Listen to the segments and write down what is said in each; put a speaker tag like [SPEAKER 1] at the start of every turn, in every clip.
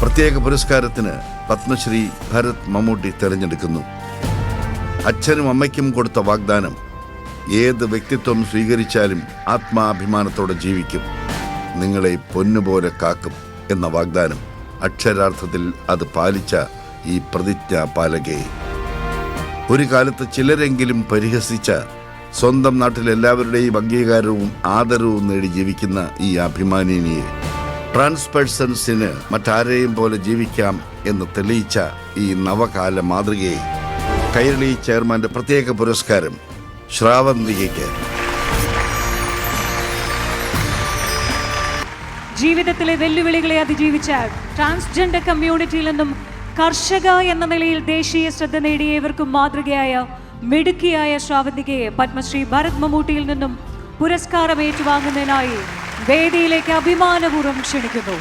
[SPEAKER 1] പ്രത്യേക പുരസ്കാരത്തിന് പത്മശ്രീ ഭരത് മമ്മൂട്ടി തെരഞ്ഞെടുക്കുന്നു. അച്ഛനും അമ്മയ്ക്കും കൊടുത്ത വാഗ്ദാനം ഏത് വ്യക്തിത്വം സ്വീകരിച്ചാലും ആത്മാഭിമാനത്തോടെ ജീവിക്കും. നിങ്ങളെ പൊന്നുപോലെ കാക്കും എന്ന വാഗ്ദാനം. അക്ഷരാർത്ഥത്തിൽ അത് പാലിച്ച ഈ പ്രതിജ്ഞാ പാലകയെ ഒരു കാലത്ത് ചിലരെങ്കിലും പരിഹസിച്ച സ്വന്തം നാട്ടിൽ എല്ലാവരുടെയും അംഗീകാരവും ആദരവും നേടി ജീവിക്കുന്ന ഈ അഭിമാനിനിയെ ട്രാൻസ് പേഴ്സൺസിന് മറ്റാരെയും പോലെ ജീവിക്കാം എന്ന് തെളിയിച്ച ഈ നവകാല മാതൃകയെ കൈരളി ചെയർമാന്റെ പ്രത്യേക പുരസ്കാരം ശ്രാവന്തികയ്ക്ക്.
[SPEAKER 2] ജീവിതത്തിലെ വെല്ലുവിളികളെ അതിജീവിച്ച ട്രാൻസ്ജെൻഡർ കമ്മ്യൂണിറ്റിയിൽ നിന്നും കർഷക എന്ന നിലയിൽ ദേശീയ ശ്രദ്ധ നേടിയ ഇവർക്കും മാതൃകയായ മിടുക്കിയായ ശ്രാവന്തികയെ പത്മശ്രീ ഭരത് മമ്മൂട്ടിയിൽ നിന്നും പുരസ്കാരം ഏറ്റുവാങ്ങുന്നതിനായി വേദിയിലേക്ക് അഭിമാനപൂർവം ക്ഷണിക്കുന്നു.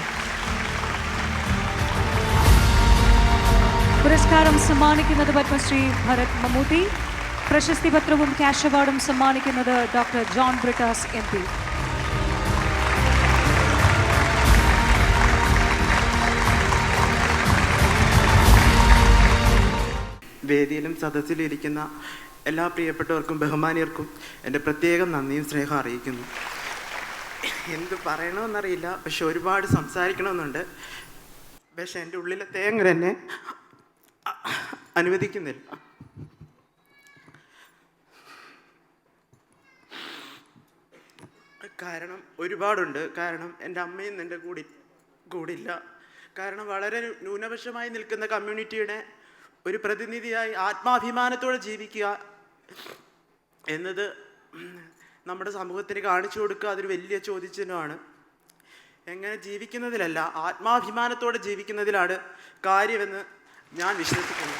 [SPEAKER 2] പുരസ്കാരം സമ്മാനിക്കുന്നത് പത്മശ്രീ ഭരത് മമ്മൂട്ടി പ്രശസ്തി പത്രവും ക്യാഷ് അവാർഡും സമ്മാനിക്കുന്നത് doctor John Brittas M P.
[SPEAKER 3] വേദിയിലും സദസ്സിലും ഇരിക്കുന്ന എല്ലാ പ്രിയപ്പെട്ടവർക്കും ബഹുമാനിയർക്കും എന്റെ പ്രത്യേകം നന്ദിയും സ്നേഹം അറിയിക്കുന്നു. എന്ത് പറയണമെന്നറിയില്ല. പക്ഷെ ഒരുപാട് സംസാരിക്കണമെന്നുണ്ട്. പക്ഷെ എന്റെ ഉള്ളിലെ തേങ്ങ തന്നെ അനുവദിക്കുന്നില്ല. കാരണം ഒരുപാടുണ്ട്. കാരണം എന്റെ അമ്മയും എന്റെ കൂടി കൂടില്ല. കാരണം വളരെ ന്യൂനപക്ഷമായി നിൽക്കുന്ന കമ്മ്യൂണിറ്റിയുടെ ഒരു പ്രതിനിധിയായി ആത്മാഭിമാനത്തോടെ ജീവിക്കുക എന്നത് നമ്മുടെ സമൂഹത്തിന് കാണിച്ചു കൊടുക്കുക അതൊരു വലിയ ചോദ്യചിഹ്നമാണ്. എങ്ങനെ ജീവിക്കുന്നതിലല്ല ആത്മാഭിമാനത്തോടെ ജീവിക്കുന്നതിലാണ് കാര്യമെന്ന് ഞാൻ വിശ്വസിക്കുന്നു.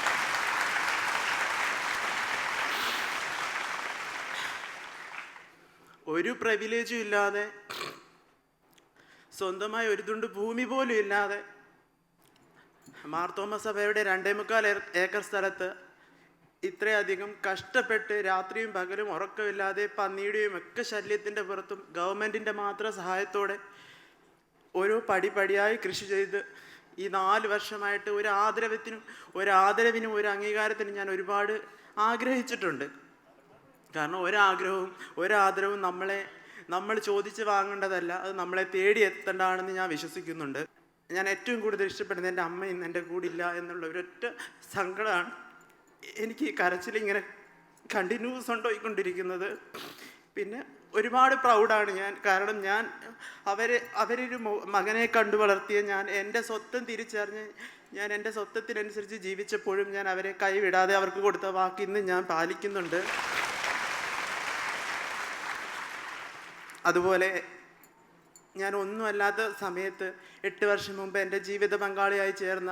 [SPEAKER 3] ഒരു പ്രിവിലേജും ഇല്ലാതെ സ്വന്തമായി ഒരു തുണ്ട് ഭൂമി പോലും ഇല്ലാതെ മാർത്തോമ സഭയുടെ രണ്ടേ മുക്കാൽ ഏക്കർ സ്ഥലത്ത് ഇത്രയധികം കഷ്ടപ്പെട്ട് രാത്രിയും പകലും ഉറക്കമില്ലാതെ പന്നിയുടെയും ഒക്കെ ശല്യത്തിന്റെ പുറത്തും ഗവൺമെന്റിന്റെ മാത്രം സഹായത്തോടെ ഓരോ പടിപടിയായി കൃഷി ചെയ്ത് ഈ നാല് വർഷമായിട്ട് ഒരു ആദരവത്തിനും ഒരു ആദരവിനും ഒരു അംഗീകാരത്തിനും ഞാൻ ഒരുപാട് ആഗ്രഹിച്ചിട്ടുണ്ട്. കാരണം ഒരാഗ്രഹവും ഒരാദരവും നമ്മളെ നമ്മൾ ചോദിച്ച് വാങ്ങേണ്ടതല്ല അത് നമ്മളെ തേടി എത്തേണ്ടതാണെന്ന് ഞാൻ വിശ്വസിക്കുന്നുണ്ട്. ഞാൻ ഏറ്റവും കൂടുതൽ ഇഷ്ടപ്പെടുന്നത് എന്റെ അമ്മ ഇന്ന് എന്റെ കൂടില്ല എന്നുള്ള ഒരൊറ്റ സങ്കടമാണ്. എനിക്ക് കരച്ചിലിങ്ങനെ കണ്ടിന്യൂസ് ഉണ്ടായിക്കൊണ്ടിരിക്കുന്നത് പിന്നെ ഒരുപാട് പ്രൗഡാണ് ഞാൻ. കാരണം ഞാൻ അവരെ അവരൊരു മകനെ കണ്ടു വളർത്തിയ ഞാൻ എന്റെ സ്വത്തം തിരിച്ചറിഞ്ഞ് ഞാൻ എന്റെ സ്വത്തത്തിനനുസരിച്ച് ജീവിച്ചപ്പോഴും ഞാൻ അവരെ കൈവിടാതെ അവർക്ക് കൊടുത്ത വാക്ക് ഇന്ന് ഞാൻ പാലിക്കുന്നുണ്ട്. അതുപോലെ ഞാൻ ഒന്നുമല്ലാത്ത സമയത്ത് എട്ട് വർഷം മുമ്പ് എന്റെ ജീവിത പങ്കാളിയായി ചേർന്ന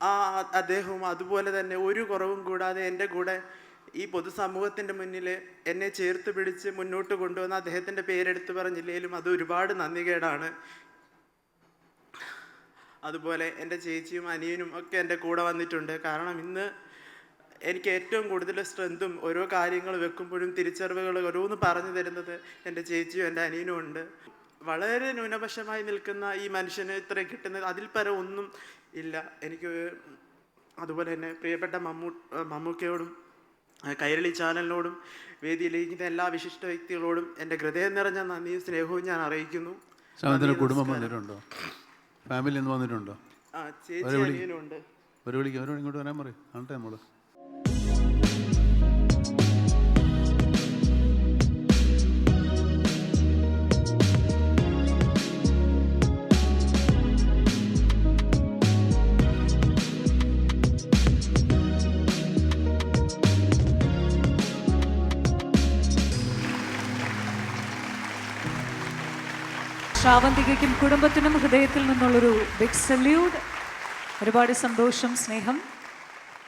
[SPEAKER 3] ആ അദ്ദേഹവും അതുപോലെ തന്നെ ഒരു കുറവും കൂടാതെ എന്റെ കൂടെ ഈ പൊതുസമൂഹത്തിന്റെ മുന്നിൽ എന്നെ ചേർത്ത് പിടിച്ച് മുന്നോട്ട് കൊണ്ടുവന്ന അദ്ദേഹത്തിന്റെ പേരെടുത്ത് പറഞ്ഞില്ലെങ്കിലും അത് ഒരുപാട് നന്ദികേടാണ്. അതുപോലെ എന്റെ ചേച്ചിയും അനിയനും ഒക്കെ എന്റെ കൂടെ വന്നിട്ടുണ്ട്. കാരണം ഇന്ന് എനിക്ക് ഏറ്റവും കൂടുതൽ സ്ട്രെങ്തും ഓരോ കാര്യങ്ങൾ വെക്കുമ്പോഴും തിരിച്ചറിവുകൾ ഓരോന്ന് പറഞ്ഞു തരുന്നത് എന്റെ ചേച്ചിയും എന്റെ അനിയനും ഉണ്ട്. വളരെ ന്യൂനപക്ഷമായി നിൽക്കുന്ന ഈ മനുഷ്യന് ഇത്രയും കിട്ടുന്നത് അതിൽ പര ഒന്നും ഇല്ല. എനിക്ക് അതുപോലെ തന്നെ പ്രിയപ്പെട്ട മമ്മൂ മമ്മൂക്കയോടും കൈരളി ചാനലിനോടും വേദിയിലിരിക്കുന്ന എല്ലാ വിശിഷ്ട വ്യക്തികളോടും എന്റെ ഹൃദയം നിറഞ്ഞ നന്ദിയും സ്നേഹവും ഞാൻ അറിയിക്കുന്നു.
[SPEAKER 4] കുടുംബം വന്നിട്ടുണ്ടോ? ഫാമിലി വന്നിട്ടുണ്ടോ?
[SPEAKER 3] ആ ചേച്ചി അനിയനും ഉണ്ട്
[SPEAKER 4] ഒരു വിളിക്കും അവരോട് ഇങ്ങോട്ട് വരാൻ പറയും. കാണട്ടെ നമ്മൾ
[SPEAKER 2] ശ്രാവന്തികയ്ക്കും കുടുംബത്തിനും ഹൃദയത്തിൽ നിന്നുള്ളൊരു ബിഗ് സല്യൂട്ട് ഒരുപാട് സന്തോഷം സ്നേഹം.